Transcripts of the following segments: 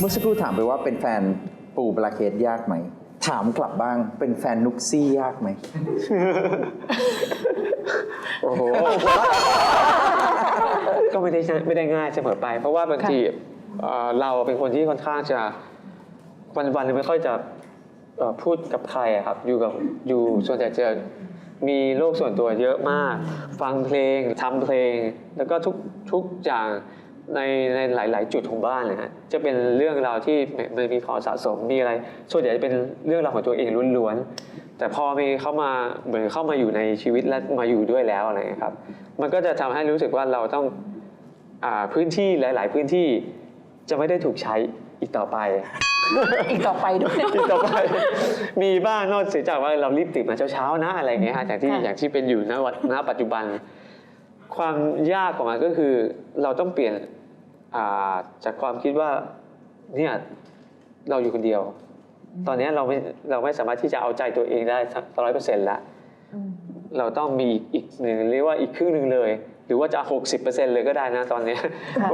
เมื่อสักครู่ถามไปว่าเป็นแฟนปูปลาเคสยากไหม ถามกลับบ้างเป็นแฟนนุกซี่ยากไหม โอ้โห ก็ไม่ได้ไม่ได้ง่ายเสมอไป เพราะว่าบางทีเอ่อเราเป็นคนที่ค่อนข้างจะวันวันๆหนึ่งไม่ค่อยจะเอ่อพูดกับใครอะครับ อยู่กับอยู่ส่วนใหญ่จะมีโลกส่วนตัวเยอะมาก ฟังเพลงทำเพลง แล้วก็ทุกทุกอย่าง ในในหลาย ๆ จุดของบ้านเลยฮะจะเป็นเรื่องราวที่มันมีของสะสมมีอะไร ส่วนใหญ่จะเป็นเรื่องราวของตัวเองล้วนๆแต่พอมีเข้ามาเหมือนเข้ามาอยู่ในชีวิตและมาอยู่ด้วยแล้วอะไรอย่างเงี้ยครับ มันก็จะทำให้รู้สึกว่าเราต้องอาพื้นที่หลาย ๆ พื้นที่จะไม่ได้ถูกใช้อีกต่อไป อีกต่อไปด้วยอีกต่อไป มีบ้างนอกจากว่าเรารีบตื่นมาเช้าๆนะอะไรอย่างเงี้ยฮะอย่างที่ค่ะอย่างที่เป็นอยู่ณวันณปัจจุบัน ความยากของมันก็คือเราต้องเปลี่ยนอ่า จากความคิดว่าเนี่ยเราอยู่คนเดียว ตอนเนี้ยเราไม่เราไม่สามารถที่จะเอาใจตัวเองได้ร้อยเปอร์เซ็นต์ละเราต้องมีอีกหนึ่งเรียกว่าอีกครึ่งหนึ่งเลย หรือว่าจะหกสิบเปอร์เซ็นต์เลยก็ได้นะตอนเนี้ยค่ะ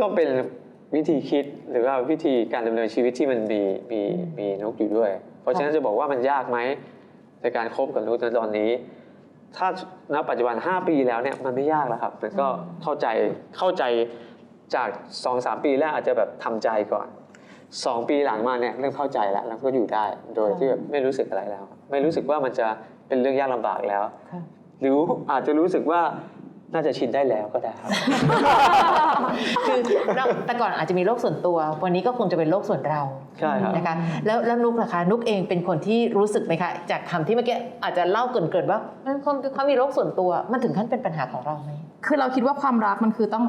ก็เป็นวิธีคิดหรือว่าวิธีการดำเนินชีวิตที่มันมีมีมีนุกอยู่ด้วย เพราะฉะนั้นจะบอกว่ามันยากไหมในการคบกับนุกในตอนนี้ ถ้าณปัจจุบัน 5 ปีแล้วเนี่ยมันไม่ยากแล้วครับมันก็เข้าใจเข้าใจจาก2อสปีแรกอาจจะแบบทำใจก่อน 2 ปีหลังมาเนี่ยเริ่มเข้าใจแล้วแล้วก็อยู่ได้โดยที่แบบไม่รู้สึกอะไรแล้ว ไม่รู้สึกว่ามันจะเป็นเรื่องยากลำบากแล้วค่ะหรืออาจจะรู้สึกว่า น่าจะชินได้แล้วก็ได้ครับ คือเราแต่ก่อนอาจจะมีโลกส่วนตัว วันนี้ก็คงจะเป็นโลกส่วนเราใช่ครับ นะคะแล้วแล้วนุกล่ะคะนุกเองเป็นคนที่รู้สึกไหมคะ จากคำที่เมื่อกี้อาจจะเล่าเกรินๆว่ามันเขาเขามีโลกส่วนตัว มันถึงขั้นเป็นปัญหาของเราไหม คือเราคิดว่าความรักมันคือต้อง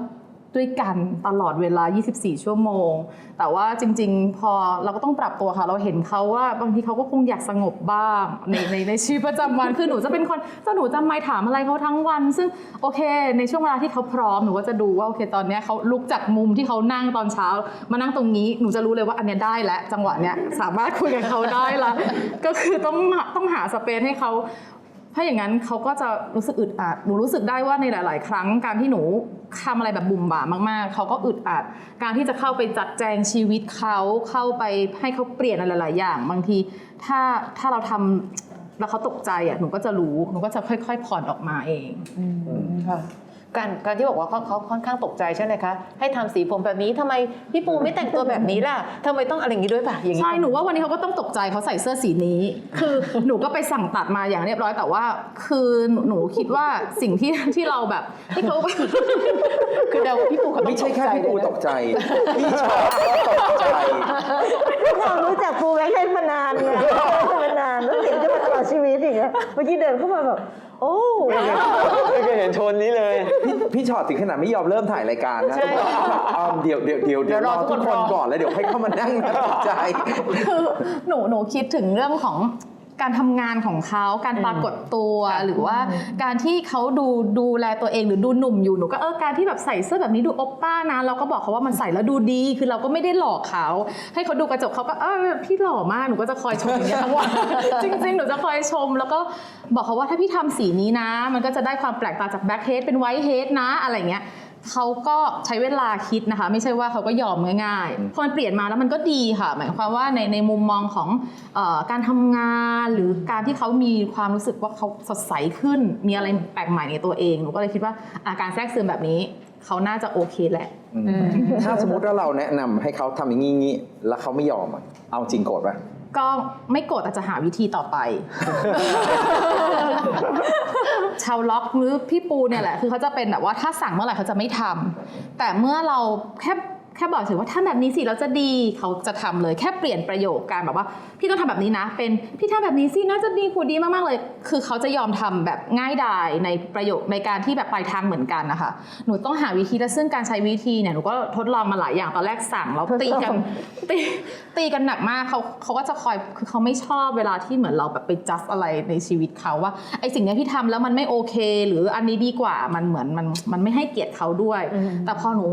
ด้วยกันตลอดเวลา 24 ชั่วโมง แต่ว่าจริง ๆ พอเราก็ต้องปรับตัวค่ะ เราเห็นเขาว่าบางทีเขาก็คงอยากสงบบ้าง ในในในชีวิตประจำวัน คือหนูจะเป็นคนถ้าหนูจะไม่ถามอะไรเขาทั้งวัน ซึ่งโอเค ในช่วงเวลาที่เขาพร้อม หนูก็จะดูว่าโอเคตอนนี้เขาลุกจากมุมที่เขานั่งตอนเช้า มานั่งตรงนี้ หนูจะรู้เลยว่าอันเนี้ยได้แล้วจังหวะเนี้ยสามารถคุยกับเขาได้ละ ก็คือต้องต้องหาสเปซให้เขา ถ้าอย่างนั้นเขาก็จะรู้สึกอึดอัด หนูรู้สึกได้ว่าในหลาย ๆ ครั้งการที่หนูทำอะไรแบบบุ่มบ่ามาก ๆ เขาก็อึดอัด การที่จะเข้าไปจัดแจงชีวิตเขาเข้าไปให้เขาเปลี่ยนอะไรหลาย ๆ อย่าง บางทีถ้าถ้าเราทำแล้วเขาตกใจอะหนูก็จะรู้หนูก็จะค่อย ๆ ผ่อนออกมาเองค่ะ การการที่บอกว่าเขาเขาค่อนข้างตกใจใช่ไหมคะ ให้ทำสีผมแบบนี้ทำไมพี่ปูไม่แต่งตัวแบบนี้ล่ะทำไมต้องอะไรอย่างนี้ด้วยป่ะอย่างนี้ใช่หนูว่าวันนี้เขาก็ต้องตกใจเขาใส่เสื้อสีนี้ คือหนูก็ไปสั่งตัดมาอย่างเรียบร้อยแต่ว่า คือหนูหนูคิดว่าสิ่งที่ที่เราแบบที่เขาคือเดาพี่ปูเขาต้องไม่ใช่แค่พี่ปูเลยนะตกใจพี่ชอบก็ตกใจเรารู้จักปูแบ็คเฮดมานานไงมานานแล้วเห็นจะมาตลอดชีวิตอย่างเงี้ยเมื่อกี้เดินเข้ามาแบบ โอ้ไม่เคยเห็นโทนนี้เลย พี่พี่ชอตถึงขนาดไม่ยอมเริ่มถ่ายรายการนะใช่อ่าเดี๋ยวเดี๋ยวเดี๋ยวเดี๋ยวเดี๋ยวรรออทุกทุกคคนนรอก่อนแล้วเดี๋ยวให้เข้ามานั่งตัดสินใจ คือหนูหนูคิดถึงเรื่องของ การทำงานของเขาการปรากฏตัวหรือว่าการที่เขาดูดูแลตัวเองหรือดูหนุ่มอยู่หนูก็เออการที่แบบใส่เสื้อแบบนี้ดูโอปป้านะเราก็บอกเขาว่ามันใส่แล้วดูดี คือเราก็ไม่ได้หลอกเขา ให้เขาดูกระจกเขาก็เออพี่หล่อมากหนูก็จะคอยชมอย่างเงี้ยทั้งวันจริง ๆ หนูจะคอยชม แล้วก็บอกเขาว่าถ้าพี่ทำสีนี้นะ มันก็จะได้ความแปลกตาจากแบ็คเฮดเป็นไวท์เฮดนะอะไรเงี้ย เขาก็ใช้เวลาคิดนะคะ ไม่ใช่ว่าเขาก็ยอมง่ายๆพอมันเปลี่ยนมาแล้วมันก็ดีค่ะ หมายความว่าในในมุมมองของเออการทำงานหรือการที่เขามีความรู้สึกว่าเขาสดใสขึ้น มีอะไรแปลกใหม่ในตัวเองหนูก็เลยคิดว่าอาการแทรกซึมแบบนี้เขาน่าจะโอเคแหละ ถ้าสมมติว่าเราแนะนำให้เขาทำอย่างงี้งี้แล้วเขาไม่ยอมอะเอาจริงโกรธปะ ก็ไม่โกรธแต่จะหาวิธีต่อไป ชาวล็อกหรือพี่ปูเนี่ยแหละ คือเขาจะเป็นแบบว่าถ้าสั่งเมื่อไหร่เขาจะไม่ทำแต่เมื่อเราแค่ แค่บอกถึงว่าถ้าแบบนี้สิเราจะดีเขาจะทำเลยแค่เปลี่ยนประโยคการแบบว่า พี่ต้องทำแบบนี้นะ เป็นพี่ทำแบบนี้สิน่าจะดีคูดีมากๆเลย คือเขาจะยอมทำแบบง่ายดายในประโยคในการที่แบบปลายทางเหมือนกันนะคะหนูต้องหาวิธีและซึ่งการใช้วิธีเนี่ยหนูก็ทดลองมาหลายอย่างตอนแรกสั่งแล้วตีกันตีตีกันหนักมากเขาเขาก็จะคอยคือเขาไม่ชอบเวลาที่เหมือนเราแบบไปจัดอะไรในชีวิตเขาว่าไอสิ่งเนี้ยพี่ทำแล้วมันไม่โอเค หรืออันนี้ดีกว่ามันเหมือนมันมันไม่ให้เกียรติเขาด้วย แต่พอหนู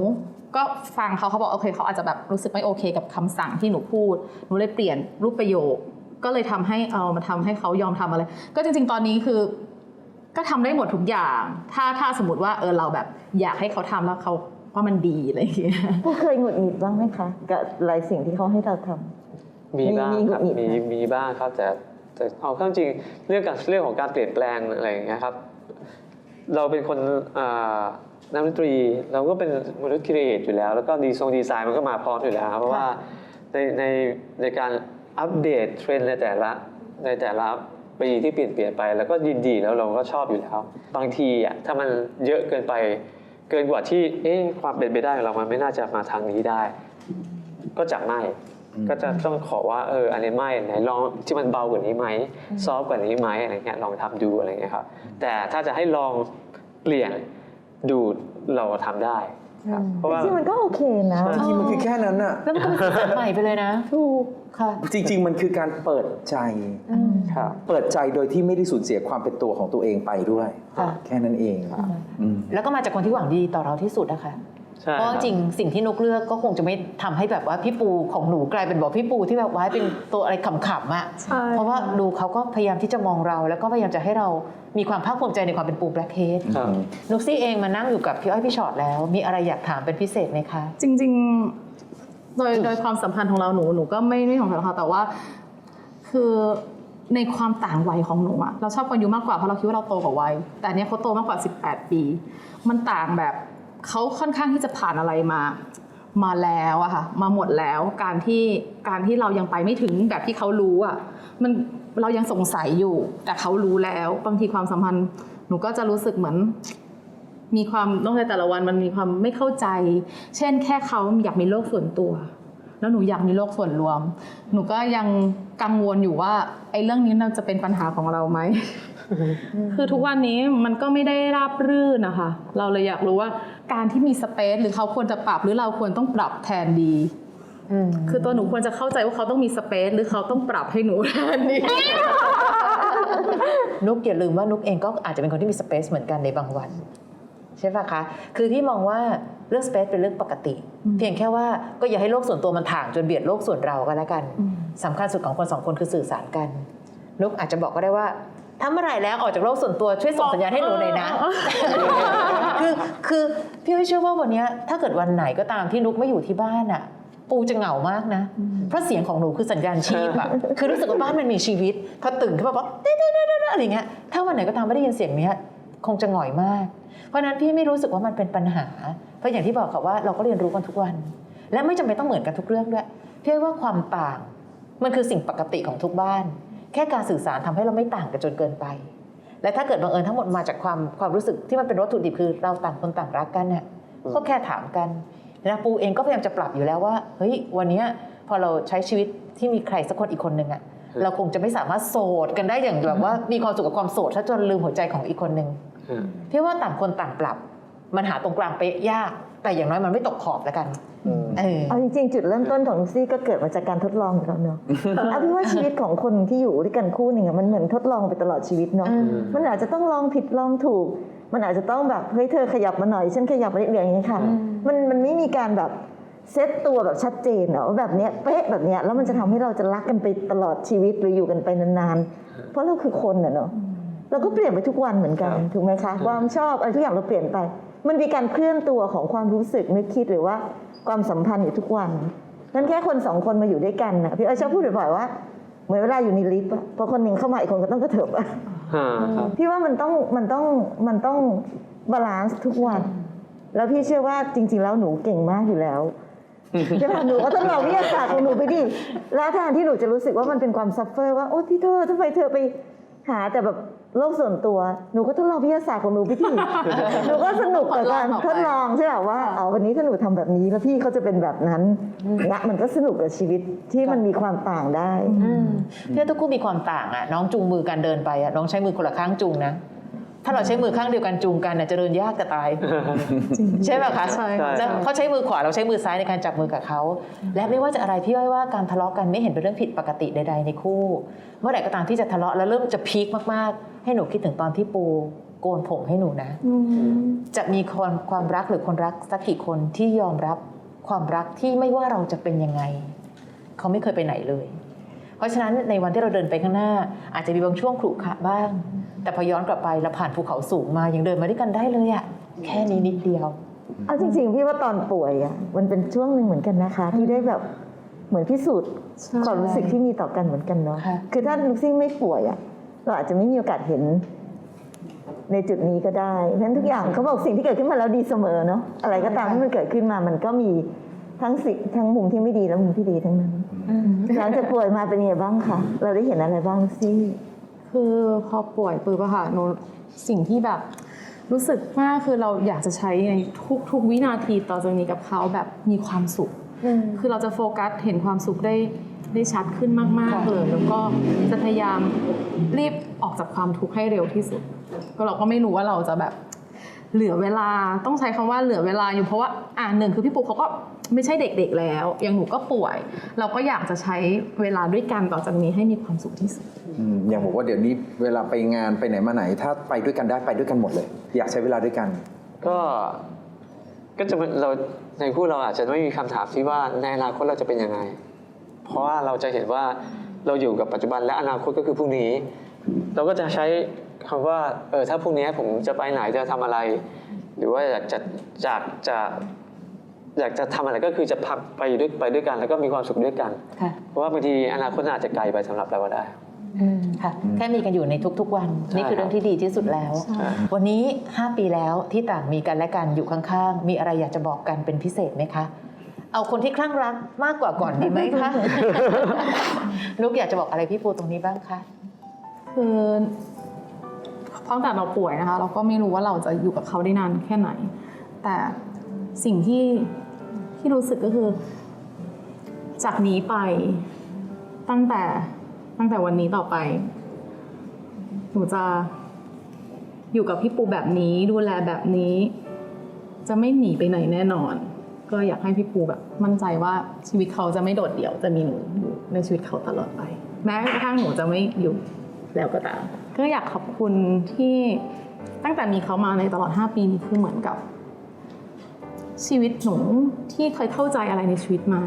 ก็ฟังเขาเขาบอกโอเคเขาอาจจะแบบรู้สึกไม่โอเค กับคำสั่งที่หนูพูดหนูเลยเปลี่ยนรูปประโยค ก็เลยทำให้เอามาทำให้เขายอมทำอะไร ก็จริง ๆ ตอนนี้คือ ก็ทำได้หมดทุกอย่าง ถ้าถ้าสมมติว่าเออเราแบบอยากให้เขาทำแล้วเขาว่ามันดีอะไรอย่างเงี้ยผู้เคยหงุดหงิดบ้างไหมคะกับหลายสิ่งที่เขาให้เราทำมีบ้างมีครับมีมีมีมีบ้างครับแต่แต่เอาเข้าจริงเรื่องการเรื่องของการเปลี่ยนแปลงอะไรอย่างเงี้ยครับ เราเป็นคนอ่า นักดนตรีเราก็เป็นมนุษย์ครีเอทอยู่แล้ว แล้วก็ดีทรงดีไซน์มันก็มาพร้อมอยู่แล้วครับเพราะว่าในในในการอัปเดตเทรนด์ในแต่ละในแต่ละปีที่เปลี่ยนเปลี่ยนไป แล้วก็ยินดีแล้วเราก็ชอบอยู่แล้ว บางทีอะถ้ามันเยอะเกินไปเกินกว่าที่เอ๊ะความเป็นไปได้ของเรามันไม่น่าจะมาทางนี้ได้ ก็จะไม่ก็จะต้องขอว่าเอออันนี้ไม่ไหนลองที่มันเบากว่านี้ไหมซอฟต์กว่านี้ไหมอะไรเงี้ยลองทำดูอะไรเงี้ยครับแต่ถ้าจะให้ลองเปลี่ยน ดูเราทำได้ครับเพราะว่า จริงๆมันก็โอเคนะใช่จริงๆมันคือแค่นั้นอะแล้วมันก็เป็นสีสันใหม่ไปเลยนะถูกค่ะจริง ๆ มันคือการเปิดใจครับ เปิดใจโดยที่ไม่ได้สูญเสียความเป็นตัวของตัวเองไปด้วย ค่ะ แค่นั้นเองอืม แล้วก็มาจากคนที่หวังดีต่อเราที่สุดนะคะใช่ เพราะคบจริงๆสิ่งที่นุกเลือกก็คงจะไม่ทำให้แบบว่าพี่ปูของหนูกลายเป็นบอกพี่ปูที่แบบว่าเป็นตัวอะไรขำๆอะใช่เพราะว่าดูเขาก็พยายามที่จะมองเรา แล้วก็พยายามจะให้เรามีความภาคภูมิใจในความเป็นปูแบล็คเฮดครับนุกซี่เองมานั่งอยู่กับพี่อ้อยพี่ชอตแล้ว มีอะไรอยากถามเป็นพิเศษไหมคะ จริง ๆ โดยโดยความสัมพันธ์ของเราหนูหนูก็ไม่ไม่ของเขาแต่ว่าคือในความต่างวัยของหนูอะเราชอบคนอายุมากกว่าเพราะเราคิดว่าเราโตกว่าวัย แต่อันเนี้ยเขาโตมากกว่า 18 ปี มันต่างแบบ เขาค่อนข้างที่จะผ่านอะไรมา มาแล้วอะค่ะ มาหมดแล้วการที่การที่เรายังไปไม่ถึงแบบที่เขารู้อะมันเรายังสงสัยอยู่ แต่เขารู้แล้วบางทีความสัมพันธ์หนูก็จะรู้สึกเหมือน มีความต้องในแต่ละวันมันมีความไม่เข้าใจ เช่น แค่เขาอยากมีโลกส่วนตัว แล้วหนูอยากมีโลกส่วนรวม หนูก็ยังกังวลอยู่ว่าไอ้เรื่องนี้มันจะเป็นปัญหาของเราไหม คือทุกวันนี้มันก็ไม่ได้ราบรื่นนะคะ เราเลยอยากรู้ว่าการที่มีสเปซหรือเขาควรจะปรับหรือเราควรต้องปรับแทนดีคือตัวหนูควรจะเข้าใจว่าเขาต้องมีสเปซหรือเขาต้องปรับให้หนูแทนดีนุกอย่าลืมว่านุกเองก็อาจจะเป็นคนที่มีสเปซเหมือนกันในบางวัน ใช่ปะคะ คือที่มองว่าเรื่องสเปซเป็นเรื่องปกติ เพียงแค่ว่าก็อย่าให้โลกส่วนตัวมันถ่างจนเบียดโลกส่วนเราก็แล้วกันสำคัญสุดของคนสองคนคือสื่อสารกัน นุกอาจจะบอกก็ได้ว่า ถ้าเมื่อไหร่แล้วออกจากโลกส่วนตัวช่วยส่งสัญญาณให้หนูหน่อยนะ คือคือพี่อ้อยเชื่อว่าวันเนี้ยถ้าเกิดวันไหนก็ตามที่นุกไม่อยู่ที่บ้านอะ ปูจะเหงามากนะ เพราะเสียงของหนูคือสัญญาณชีพอะคือรู้สึกว่าบ้านมันมีชีวิต พอตื่นขึ้นมาบอกเด้เด้เด้เด้อะไรเงี้ย ถ้าวันไหนก็ตามไม่ได้ยินเสียงเนี้ยคงจะหงอยมาก เพราะฉะนั้นพี่ไม่รู้สึกว่ามันเป็นปัญหา เพราะอย่างที่บอกค่ะว่าเราก็เรียนรู้กันทุกวัน และไม่จำเป็นต้องเหมือนกันทุกเรื่องด้วย พี่ว่าความต่างมันคือสิ่งปกติของทุกบ้าน แค่การสื่อสารทำให้เราไม่ต่างกันจนเกินไป และถ้าเกิดบังเอิญทั้งหมดมาจากความความรู้สึกที่มันเป็นวัตถุดิบคือเราต่างคนต่างรักกันเนี่ยก็แค่ถามกันนะปูเองก็พยายามจะปรับอยู่แล้วว่าเฮ้ยวันเนี้ยพอเราใช้ชีวิตที่มีใครสักคนอีกคนหนึ่งอะเราคงจะไม่สามารถโสดกันได้อย่างแบบว่ามีความสุขกับความโสดถ้าจนลืมหัวใจของอีกคนหนึ่งอืมพี่ว่าต่างคนต่างปรับ มันหาตรงกลางไปะยาก แต่อย่างน้อยมันไม่ตกขอบแล้วกันอืมเออเอาจริงๆ จุดเริ่มต้นของนุกซี่ก็เกิดมาจากการทดลองอยู่แล้วเนาะเอาเป็นว่าชีวิตของคนที่อยู่ด้วยกันคู่หนึ่งอะมันเหมือนทดลองไปตลอดชีวิตเนาะอืมมันอาจจะต้องลองผิดลองถูก มันอาจจะต้องแบบเฮ้ยเธอขยับมาหน่อยฉันขยับมานิดเดียวอย่างนี้ยค่ะ มันมันไม่มีการแบบเซตตัวแบบชัดเจนเนาะว่าแบบเนี้ยเป๊ะแบบเนี้ยแล้วมันจะทำให้เราจะรักกันไปตลอดชีวิตหรืออยู่กันไปนานๆ เพราะเราคือคนอะเนาะเราก็เปลี่ยนไปทุกวันเหมือนกันครับถูกไหมคะความชอบอะไรทุกอย่างเราเปลี่ยนไป มันมีการเคลื่อนตัวของความรู้สึกนึกคิดหรือว่าความสัมพันธ์อยู่ทุกวันนั่นแค่คนสองคนมาอยู่ด้วยกันนะพี่อ้อยชอบพูดบ่อยๆว่า เหมือนเวลาอยู่ในลิฟต์อะพอคนหนึ่งเข้ามาอีกคนก็ต้องกระเถิบอะอ่าครับพี่ว่ามันต้องมันต้องมันต้องบาลานซ์ทุกวัน แล้วพี่เชื่อว่าจริง ๆ แล้วหนูเก่งมากอยู่แล้วใช่ไหมหนูก็ต้องลองวิทยาศาสตร์ของหนูไปดิแล้วแทนที่หนูจะรู้สึกว่ามันเป็นความซัฟเฟอร์ว่าโอ้พี่เธอทำไมเธอไปหาแต่แบบ โลกส่วนตัว หนูก็ทดลองวิทยาศาสตร์ของหนูไปที่ หนูก็สนุกกับการทดลองออกไปทดลองใช่ไหมว่าเอาวันนี้ถ้าหนูทำแบบนี้แล้วพี่เขาจะเป็นแบบนั้นเนี่ยมันก็สนุกกับชีวิตที่มันมีความต่างได้อืมพี่ว่าทุกคู่มีความต่างอะน้องจูงมือกันเดินไปอะน้องใช้มือคนละข้างจูงนะ ถ้าเราใช้มือข้างเดียวกันจูงกันอะจะเดินยากจะตาย ใช่ไหมคะใช่ใช่แล้วเขาใช้มือขวาเราใช้มือซ้ายในการจับมือกับเขาและไม่ว่าจะอะไรพี่อ้อยว่าการทะเลาะกันไม่เห็นเป็นเรื่องผิดปกติใด ๆ ในคู่ เมื่อไหร่ก็ตามที่จะทะเลาะแล้วเริ่มจะพีคมากๆ ให้หนูคิดถึงตอนที่ปูโกนผมให้หนูนะ จะมีคนความรักหรือคนรักสักกี่คนที่ยอมรับความรักที่ไม่ว่าเราจะเป็นยังไง เขาไม่เคยไปไหนเลย เพราะฉะนั้นในวันที่เราเดินไปข้างหน้า อาจจะมีบางช่วงขรุขระบ้าง แต่พอย้อนกลับไปเราผ่านภูเขาสูงมายังเดินมาด้วยกันได้เลยอะแค่นี้นิดเดียว เอาจริง ๆ พี่ว่าตอนป่วยอะมันเป็นช่วงหนึ่งเหมือนกันนะคะ ที่ได้แบบเหมือนพิสูจน์ใช่ความรู้สึกที่มีต่อกันเหมือนกันเนาะค่ะ คือถ้าลูกซี่ไม่ป่วยอะเราอาจจะไม่มีโอกาสเห็น ในจุดนี้ก็ได้เพราะฉะนั้นทุกอย่างเขาบอกสิ่งที่เกิดขึ้นมาแล้วดีเสมอเนาะอะไรก็ตามที่มันเกิดขึ้นมามันก็มีทั้งสิทั้งมุมที่ไม่ดีและมุมที่ดีทั้งนั้นหลังจากป่วยมาเป็นยังไงบ้างคะเราได้เห็นอะไรบ้างลูกซี่ คือพอป่วยปุ๊บอะค่ะหนูสิ่งที่แบบรู้สึกมากคือเราอยากจะใช้ในทุกทุกวินาทีต่อจากนี้กับเขาแบบมีความสุข คือเราจะโฟกัสเห็นความสุขได้ได้ชัดขึ้นมาก ๆ เลย แล้วก็จะพยายามรีบออกจากความทุกข์ให้เร็วที่สุด ก็เราก็ไม่รู้ว่าเราจะแบบเหลือเวลาต้องใช้คำว่าเหลือเวลาอยู่เพราะว่าอ่าหนึ่งคือพี่ปุ๊กเขาก็ ไม่ใช่เด็กๆแล้ว อย่างหนูก็ป่วย เราก็อยากจะใช้เวลาด้วยกันต่อจากนี้ให้มีความสุขที่สุด อืมอย่างบอกว่าเดี๋ยวนี้เวลาไปงานไปไหนมาไหน ถ้าไปด้วยกันได้ไปด้วยกันหมดเลย อยากใช้เวลาด้วยกัน ก็ก็จะมันเราในคู่เราอาจจะไม่มีคำถามที่ว่าในอนาคตเราจะเป็นยังไง เพราะว่าเราจะเห็นว่าเราอยู่กับปัจจุบันและอนาคตก็คือพรุ่งนี้ เราก็จะใช้คำว่าเออถ้าพรุ่งนี้ผมจะไปไหนจะทำอะไร หรือว่าอยากจะอยากจะ อยากจะทำอะไรก็คือจะพักไปด้วยไปด้วยกัน แล้วก็มีความสุขด้วยกันค่ะเพราะว่าบางทีอนาคตอาจจะไกลไปสำหรับเราก็ได้อืมค่ะแค่มีกันอยู่ในทุกๆวัน นี่คือเรื่องที่ดีที่สุดแล้วใช่วันนี้ 5 ปีแล้วที่ต่างมีกันและกันอยู่ข้างๆ มีอะไรอยากจะบอกกันเป็นพิเศษไหมคะ เอาคนที่คลั่งรักมากกว่าก่อนดีไหมคะนุกอยากจะบอกอะไรพี่ปูตรงนี้บ้างคะคือตั้งแต่เราป่วยนะคะ เราก็ไม่รู้ว่าเราจะอยู่กับเขาได้นานแค่ไหน แต่สิ่งที่ ที่รู้สึกก็คือ จากนี้ไปตั้งแต่ตั้งแต่วันนี้ต่อไป หนูจะอยู่กับพี่ปูแบบนี้ดูแลแบบนี้ จะไม่หนีไปไหนแน่นอน ก็อยากให้พี่ปูแบบมั่นใจว่าชีวิตเขาจะไม่โดดเดี่ยวจะมีหนูอยู่ในชีวิตเขาตลอดไป แม้กระทั่งหนูจะไม่อยู่แล้วก็ตามก็อยากขอบคุณที่ตั้งแต่มีเขามาในตลอด 5 ปีนี้คือเหมือนกับ ชีวิตหนูที่เคยเข้าใจอะไรในชีวิตมา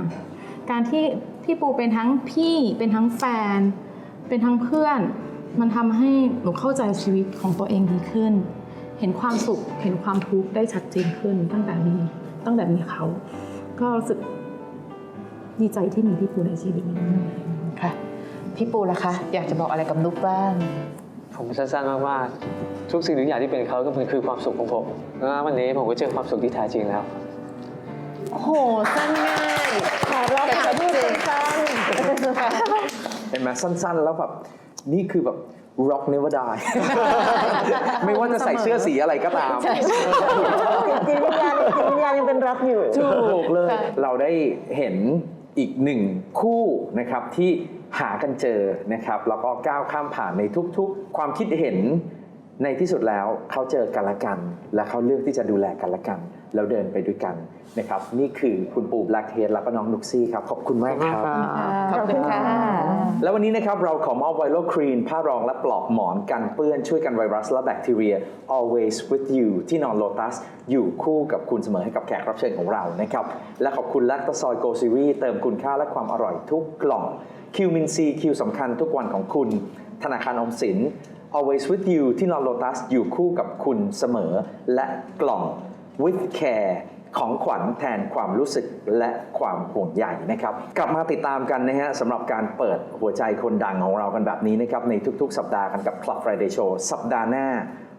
การที่พี่ปูเป็นทั้งพี่เป็นทั้งแฟน เป็นทั้งเพื่อน มันทำให้หนูเข้าใจชีวิตของตัวเองดีขึ้น เห็นความสุขเห็นความทุกข์ได้ชัดเจนขึ้นตั้งแต่มีตั้งแต่มีเขา ก็รู้สึกดีใจที่มีพี่ปูในชีวิตนี้ค่ะพี่ปูล่ะคะ อยากจะบอกอะไรกับนุกบ้าง ผมสั้นๆมากๆทุกสิ่งทุกอย่างที่เป็นเขาก็มันคือความสุขของผมแล้ววันนี้ผมก็เจอความสุขที่แท้จริงแล้ว โอ้โหสั้นง่ายค่ะเราขอพูดสั้นเห็นไหมสั้นๆ แล้วแบบนี่คือแบบ rock never die ไม่ว่าจะใส่เสื้อสีอะไรก็ตามๆจิตวิญญาณจิตวิญญาณยังเป็นรักอยู่ถูกเลยค่ะเราได้เห็นอีกหนึ่งคู่นะครับที่ หากันเจอนะครับแล้วก็ก้าวข้ามผ่านในทุกๆ ความคิดเห็นในที่สุดแล้วเขาเจอกันละกัน และเขาเลือกที่จะดูแลกันละกัน แล้วเดินไปด้วยกันนะครับ นี่คือคุณปูแบล็กเฮดแล้วก็น้องนุกซี่ครับ ขอบคุณมากครับ ขอบคุณค่ะ แล้ววันนี้นะครับเราขอมอบไวรัลครีน ผ้ารองและปลอกหมอนกันเปื้อนช่วยกันไวรัสและแบคทีเรีย always with you ที่นอนโลตัสอยู่คู่กับคุณเสมอให้กับแขกรับเชิญของเรานะครับและขอบคุณแลคตาซอยโกซีรีเติมคุณค่าและความอร่อยทุกกล่อง คิวมินซีคิวสำคัญทุกวันของคุณ ธนาคารออมสิน always with you ที่นอนโลตัสอยู่คู่กับคุณเสมอ และกล่อง with care ของขวัญแทนความรู้สึกและความห่วงใยนะครับ กลับมาติดตามกันนะฮะสำหรับการเปิดหัวใจคนดังของเรากันแบบนี้นะครับ ในทุกๆ สัปดาห์กันกับ Club Friday Show สัปดาห์หน้า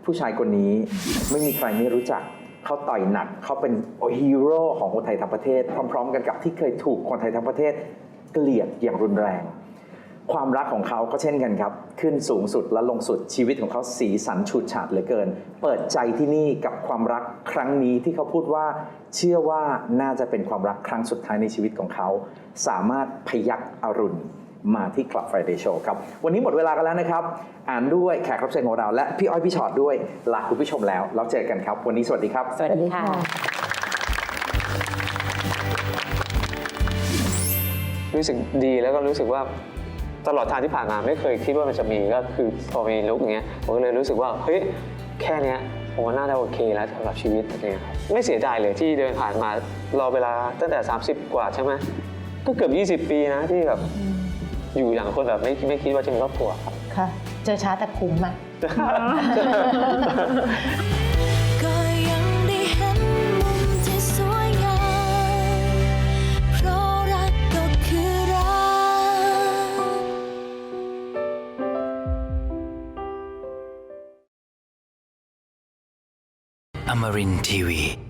ผู้ชายคนนี้ไม่มีใครไม่รู้จักเขาต่อยหนักเขาเป็นฮีโร่ของคนไทยทั้งประเทศ พร้อม ๆ กันกับที่เคยถูกคนไทยทั้งประเทศ เกลียดอย่างรุนแรง ความรักของเขาก็เช่นกันครับ ขึ้นสูงสุดและลงสุดชีวิตของเขาสีสันฉูดฉาดเหลือเกิน เปิดใจที่นี่กับความรักครั้งนี้ที่เขาพูดว่า เชื่อว่าน่าจะเป็นความรักครั้งสุดท้ายในชีวิตของเขา สามารถพยักอรุณมาที่ Club Friday Show ครับ วันนี้หมดเวลากันแล้วนะครับ อ่านด้วยแขกรับเชิญของเราและพี่อ้อยพี่ชอตด้วยลาคุณผู้ชมแล้ว แล้วเจอกันครับ วันนี้สวัสดีครับ สวัสดีค่ะ รู้สึกดีแล้วก็รู้สึกว่าตลอดทางที่ผ่านมาไม่เคยคิดว่ามันจะมีก็คือพอมีลุกอย่างเงี้ยผมก็เลยรู้สึกว่าเฮ้ยแค่เนี้ยผมว่าน่าจะโอเคแล้วสำหรับชีวิตอะไรเงี้ยครับไม่เสียดายเลยที่เดินผ่านมารอเวลาตั้งแต่ 30 กว่าใช่ไหมก็เกือบ 20 ปีนะที่แบบอยู่อย่างคนแบบไม่ไม่คิดว่าจะมีครอบครัวครับค่ะ เจอช้าแต่คุ้มอะ Amarin Tiwi.